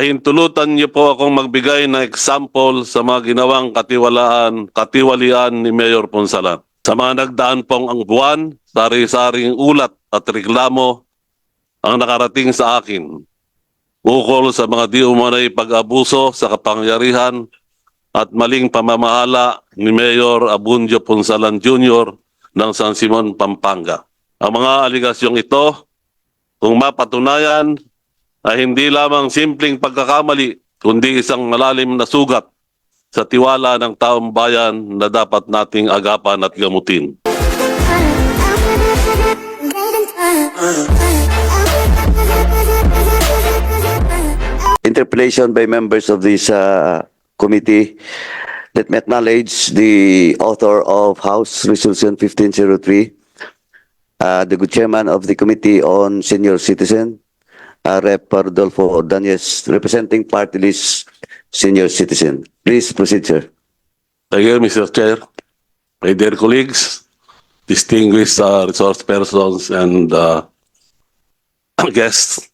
Pahintulutan niyo po akong magbigay ng example sa mga ginawang katiwalaan, katiwalian ni Mayor Ponsalan. Sa mga nagdaan pong ang buwan, sari-saring ulat at reklamo ang nakarating sa akin. Ukol sa mga di umanay pag-abuso sa kapangyarihan at maling pamamahala ni Mayor Abundio Ponsalan Jr. ng San Simon, Pampanga. Ang mga aligasyong ito, kung mapatunayan, ay hindi lamang simpleng pagkakamali, kundi isang malalim na sugat sa tiwala ng taong bayan na dapat nating agapan at gamutin. interpellation by members of this uh, committee. Let me acknowledge the author of House Resolution 1503, uh, the good chairman of the Committee on Senior Citizen, uh, Rep. Rodolfo Ordonez, representing party list senior citizen. Please proceed, sir. Thank you, Mr. Chair. My dear colleagues, distinguished uh, resource persons and uh, guests,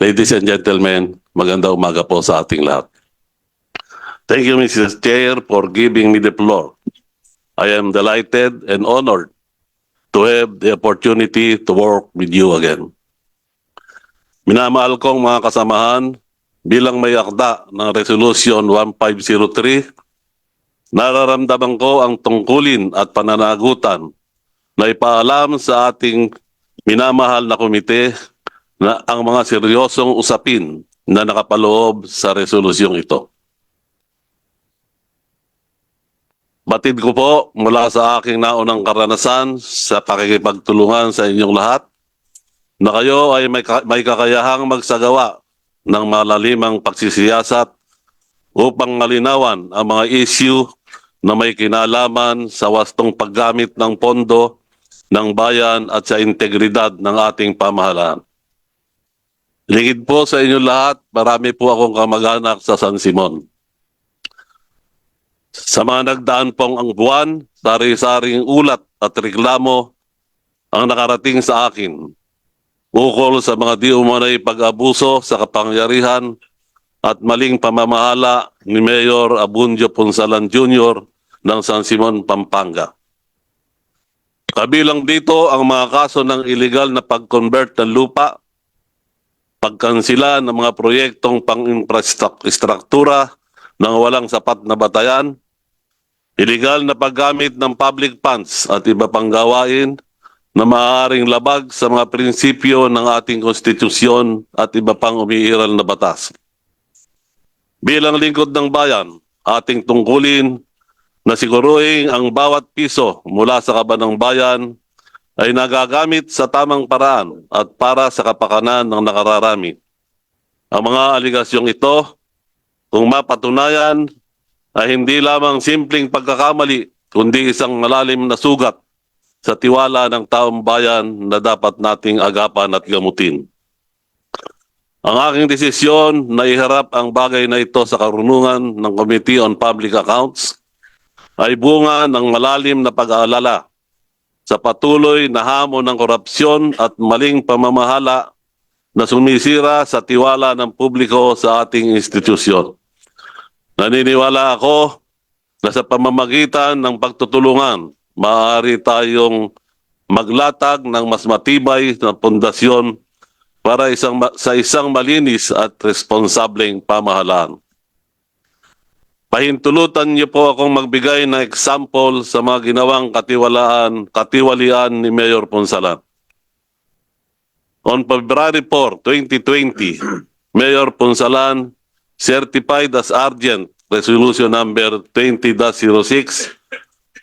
ladies and gentlemen, maganda umaga po sa ating lahat. Thank you, Mrs. Chair, for giving me the floor. I am delighted and honored to have the opportunity to work with you again. Minamahal kong mga kasamahan, bilang may akda ng Resolution 1503, nararamdaman ko ang tungkulin at pananagutan na ipaalam sa ating minamahal na komite na ang mga seryosong usapin na nakapaloob sa resolusyong ito. Batid ko po mula sa aking naunang karanasan sa pakikipagtulungan sa inyong lahat na kayo ay may, may kakayahang magsagawa ng malalimang pagsisiyasat upang malinawan ang mga issue na may kinalaman sa wastong paggamit ng pondo ng bayan at sa integridad ng ating pamahalaan. Lingid po sa inyo lahat, marami po akong kamag-anak sa San Simon. Sa mga nagdaan pong ang buwan, sari-saring ulat at reklamo ang nakarating sa akin ukol sa mga di umanay pag-abuso sa kapangyarihan at maling pamamahala ni Mayor Abundio Ponsalan Jr. ng San Simon, Pampanga. Kabilang dito ang mga kaso ng illegal na pag-convert ng lupa, pagkansila ng mga proyektong pang-infrastruktura ng walang sapat na batayan, illegal na paggamit ng public funds at iba pang gawain na maaaring labag sa mga prinsipyo ng ating konstitusyon at iba pang umiiral na batas. Bilang lingkod ng bayan, ating tungkulin na siguruhin ang bawat piso mula sa kaban ng bayan ay nagagamit sa tamang paraan at para sa kapakanan ng nakararami. Ang mga aligasyong ito, kung mapatunayan, ay hindi lamang simpleng pagkakamali, kundi isang malalim na sugat sa tiwala ng taong bayan na dapat nating agapan at gamutin. Ang aking desisyon na iharap ang bagay na ito sa karunungan ng Committee on Public Accounts ay bunga ng malalim na pag-aalala sa patuloy na hamon ng korupsyon at maling pamamahala na sumisira sa tiwala ng publiko sa ating institusyon. Naniniwala ako na sa pamamagitan ng pagtutulungan, maaari tayong maglatag ng mas matibay na pundasyon para isang sa isang malinis at responsableng pamahalaan. Pahintulutan niyo po akong magbigay ng example sa mga ginawang katiwalaan, katiwalian ni Mayor Ponsalan. On February 4, 2020, Mayor Ponsalan certified as Argent Resolution Number 20-06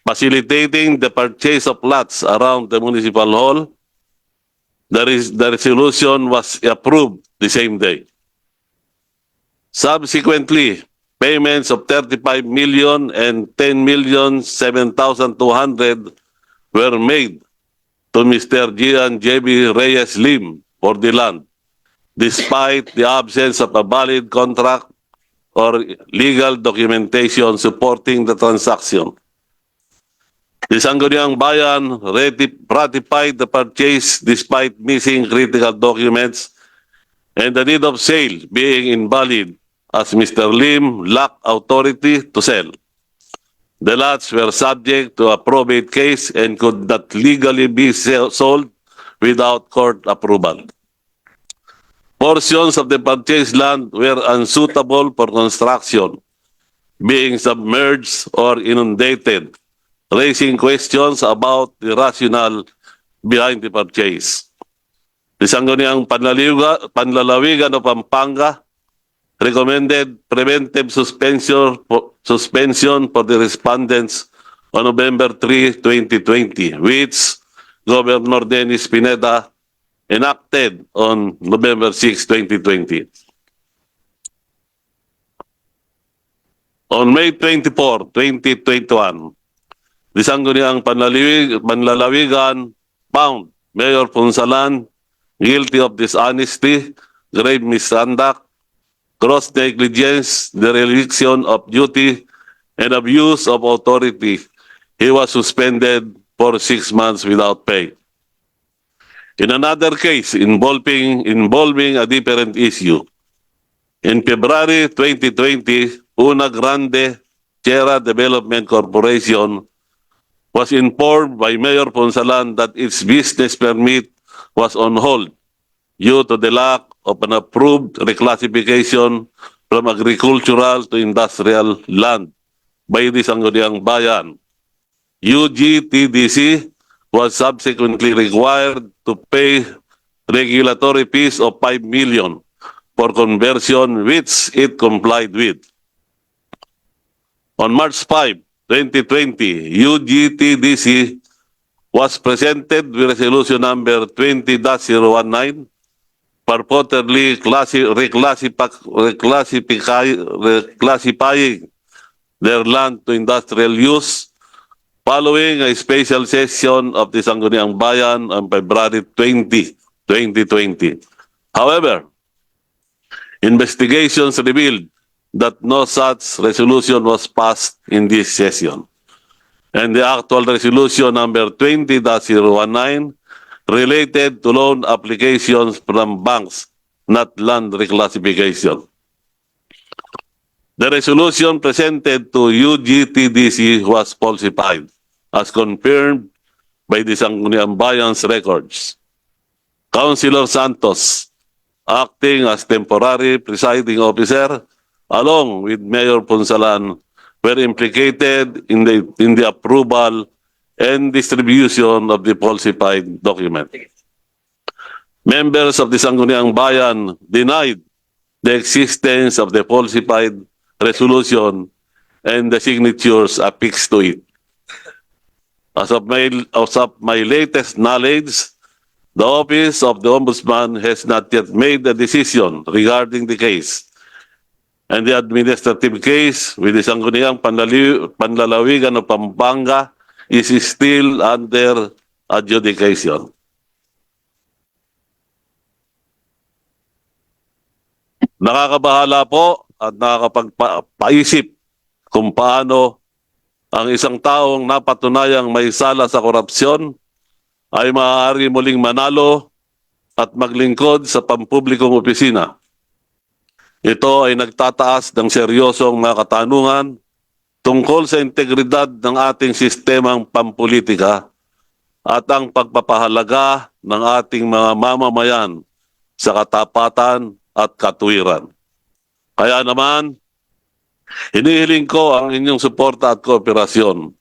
facilitating the purchase of lots around the municipal hall. The, res- the resolution was approved the same day. Subsequently, payments of 35 million and 10 million 7,200 were made to Mr. Gian J.B. Reyes Lim for the land, despite the absence of a valid contract or legal documentation supporting the transaction. The Sangguniang Bayan rati- ratified the purchase despite missing critical documents and the deed of sale being invalid as Mr. Lim lacked authority to sell. The lots were subject to a probate case and could not legally be sold without court approval. Portions of the purchased land were unsuitable for construction, being submerged or inundated, raising questions about the rationale behind the purchase. The Sangguniang Panlaliwa, Panlalawigan of Pampanga recommended preventive suspension for, suspension for the respondents on November 3, 2020, which Governor Dennis Pineda enacted on November 6, 2020. On May 24, 2021, the Sangguniang Panlaliwig, Panlalawigan found Mayor Punsalan guilty of dishonesty, grave misconduct, gross negligence, dereliction of duty, and abuse of authority. He was suspended for six months without pay. In another case involving involving a different issue, in February 2020, Una Grande Sierra Development Corporation was informed by Mayor Ponsalan that its business permit was on hold due to the lack of an approved reclassification from agricultural to industrial land by the Sangguniang Bayan. UGTDC was subsequently required to pay regulatory fees of 5 million for conversion which it complied with. On March 5, 2020, UGTDC was presented with resolution number 20-019 purportedly classi- reclassifying their land to industrial use following a special session of the Sangguniang Bayan on February 20, 2020. However, investigations revealed that no such resolution was passed in this session. And the actual resolution number 20-019 related to loan applications from banks, not land reclassification. The resolution presented to UGTDC was falsified, as confirmed by the Sangguniang Bayan's records. Councilor Santos, acting as temporary presiding officer, along with Mayor Ponsalan, were implicated in the, in the approval and distribution of the falsified document. Members of the Sangguniang Bayan denied the existence of the falsified resolution and the signatures affixed to it. As of my, as of my latest knowledge, the Office of the Ombudsman has not yet made a decision regarding the case. And the administrative case with the Sangguniang Panlalawigan of Pampanga is still under adjudication. Nakakabahala po at nakakapagpaisip kung paano ang isang taong napatunayang may sala sa korupsyon ay maaari muling manalo at maglingkod sa pampublikong opisina. Ito ay nagtataas ng seryosong mga katanungan tungkol sa integridad ng ating sistemang pampolitika at ang pagpapahalaga ng ating mga mamamayan sa katapatan at katuwiran. Kaya naman, hinihiling ko ang inyong suporta at kooperasyon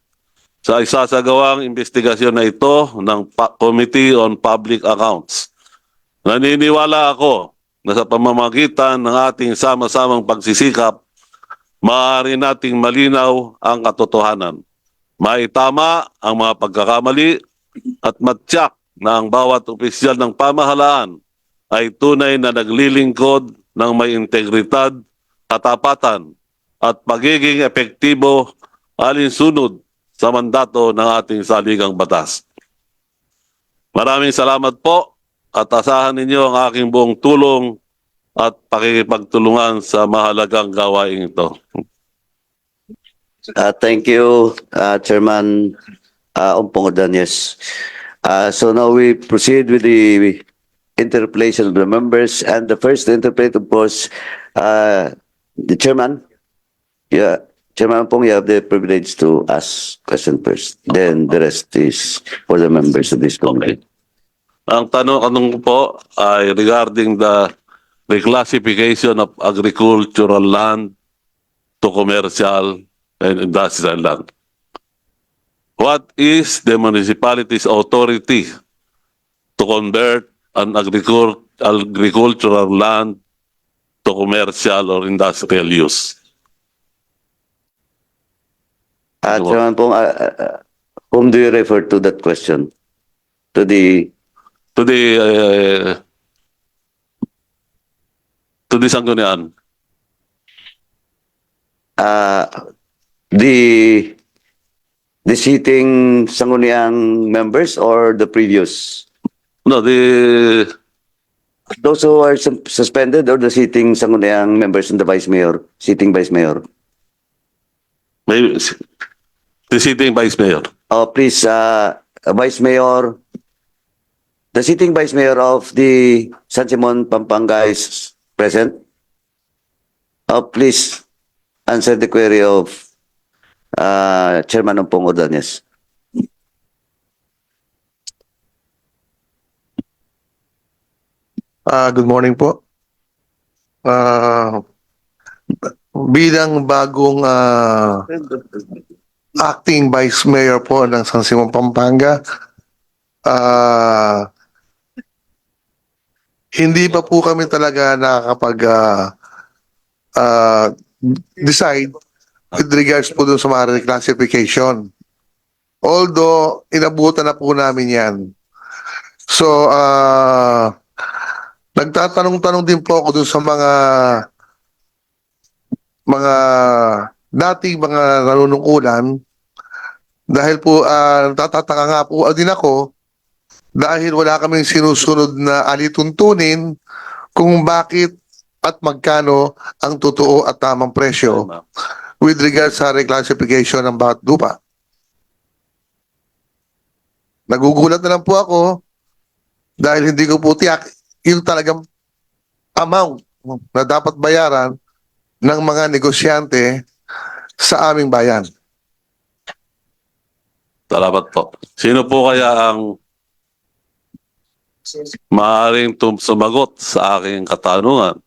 sa isasagawang investigasyon na ito ng Pa- Committee on Public Accounts. Naniniwala ako na sa pamamagitan ng ating sama-samang pagsisikap, maaari nating malinaw ang katotohanan. Maitama ang mga pagkakamali at matyak na ang bawat opisyal ng pamahalaan ay tunay na naglilingkod ng may integridad, katapatan at pagiging epektibo alinsunod sa mandato ng ating saligang batas. Maraming salamat po at asahan ninyo ang aking buong tulong at pakikipagtulungan sa mahalagang gawain ito. Uh, thank you, uh, Chairman uh, Ompong Ordonez. Uh, so now we proceed with the interpellation of the members. And the first interpret, of course, uh, the chairman. Yeah, Chairman Pong, you have the privilege to ask question first. Then the rest is for the members of this Okay. Ang tanong ko po ay regarding the reclassification of agricultural land to commercial and industrial land. What is the municipality's authority to convert an agricul- agricultural land to commercial or industrial use? Uh? Chairman Pong, uh, uh, whom do you refer to that question? To the, To the uh, to the Sangguniang. uh, the, the sitting Sangguniang members or the previous? No, the Those who are sus- suspended or the sitting Sangguniang members and the vice mayor, sitting vice mayor? Maybe, the sitting vice mayor. Oh, please, uh, Vice Mayor, the sitting Vice Mayor of the San Simon, Pampanga is present. Oh, please answer the query of uh, Chairman Ompong Ordonez. Ah, good morning po. Ah, bilang bagong ah, acting vice mayor po ng San Simon Pampanga, ah, hindi pa po kami talaga nakakapag ah, ah, decide with regards po dun sa mga reclassification. Although, inabutan na po namin yan. So, ah, Nagtatanong-tanong din po ako dun sa mga mga dating mga nanunungkulan dahil po uh, natatataka nga po din ako dahil wala kaming sinusunod na alituntunin kung bakit at magkano ang totoo at tamang presyo with regards sa reclassification ng bawat lupa. Nagugulat na lang po ako dahil hindi ko po tiyak yung talagang amount na dapat bayaran ng mga negosyante sa aming bayan. Salamat po. Sino po kaya ang maaaring tum- sumagot sa aking katanungan?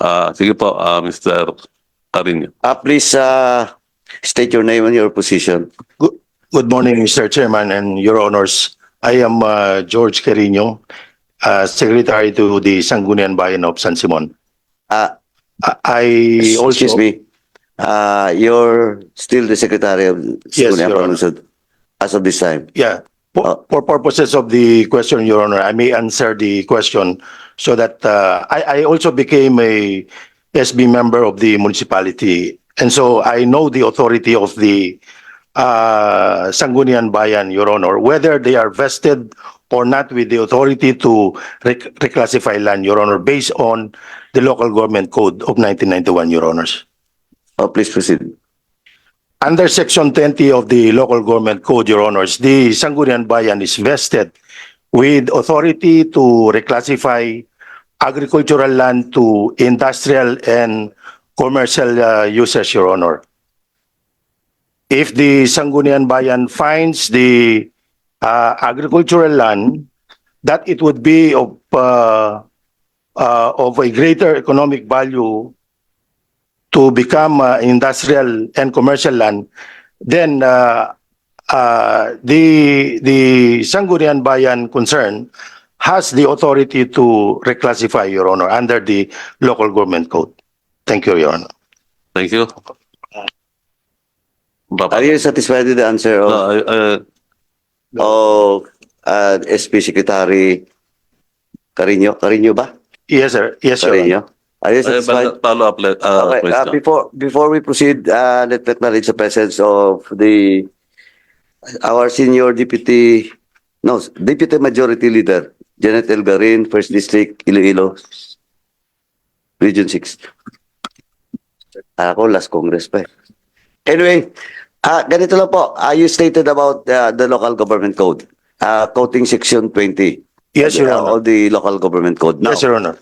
Ah, sige po, ah, Mr. Carino. Uh, please uh, state your name and your position. Good morning, Mr. Chairman and Your Honors. I am uh, George Carino, uh, Secretary to the Sangguniang Bayan of San Simon. Uh, I- I also... excuse me. Uh, you're still the secretary of Yes, Sangguniang Honor. Pangunsod as of this time. Yeah. For, for purposes of the question, Your Honor, I may answer the question so that uh, I, I also became a SB member of the municipality. And so I know the authority of the uh, Sangguniang Bayan, Your Honor, whether they are vested or not with the authority to rec- reclassify land, Your Honor, based on the local government code of 1991, Your Honors. Oh, please proceed. Under Section 20 of the Local Government Code, Your Honors, the Sangguniang Bayan is vested with authority to reclassify agricultural land to industrial and commercial uh, uses, Your Honor. If the Sangguniang Bayan finds the uh, agricultural land that it would be of uh, uh, of a greater economic value to become uh, industrial and commercial land, then uh, uh, the the Sangguniang Bayan concern has the authority to reclassify, Your Honor, under the local government code. Thank you, Your Honor. Thank you. Baba- Are you satisfied with the answer of, Ah, ah, of uh, SP Secretary Carino? Carino ba? Yes, sir. Yes, Your Honor. Carino? Are you ah, satisfied? follow up le- ah, Okay, uh, question. before before we proceed, uh, let me acknowledge the presence of the our senior deputy, no, deputy majority leader, Janet Elgarin, First District, Iloilo, Region 6. Ako, last Congress pa eh. Anyway, ah ganito lang po. Ah, you stated about uh, the local government code, uh, quoting section 20. Yes, Your Honor. Of the local government code now. Yes, Your Honor.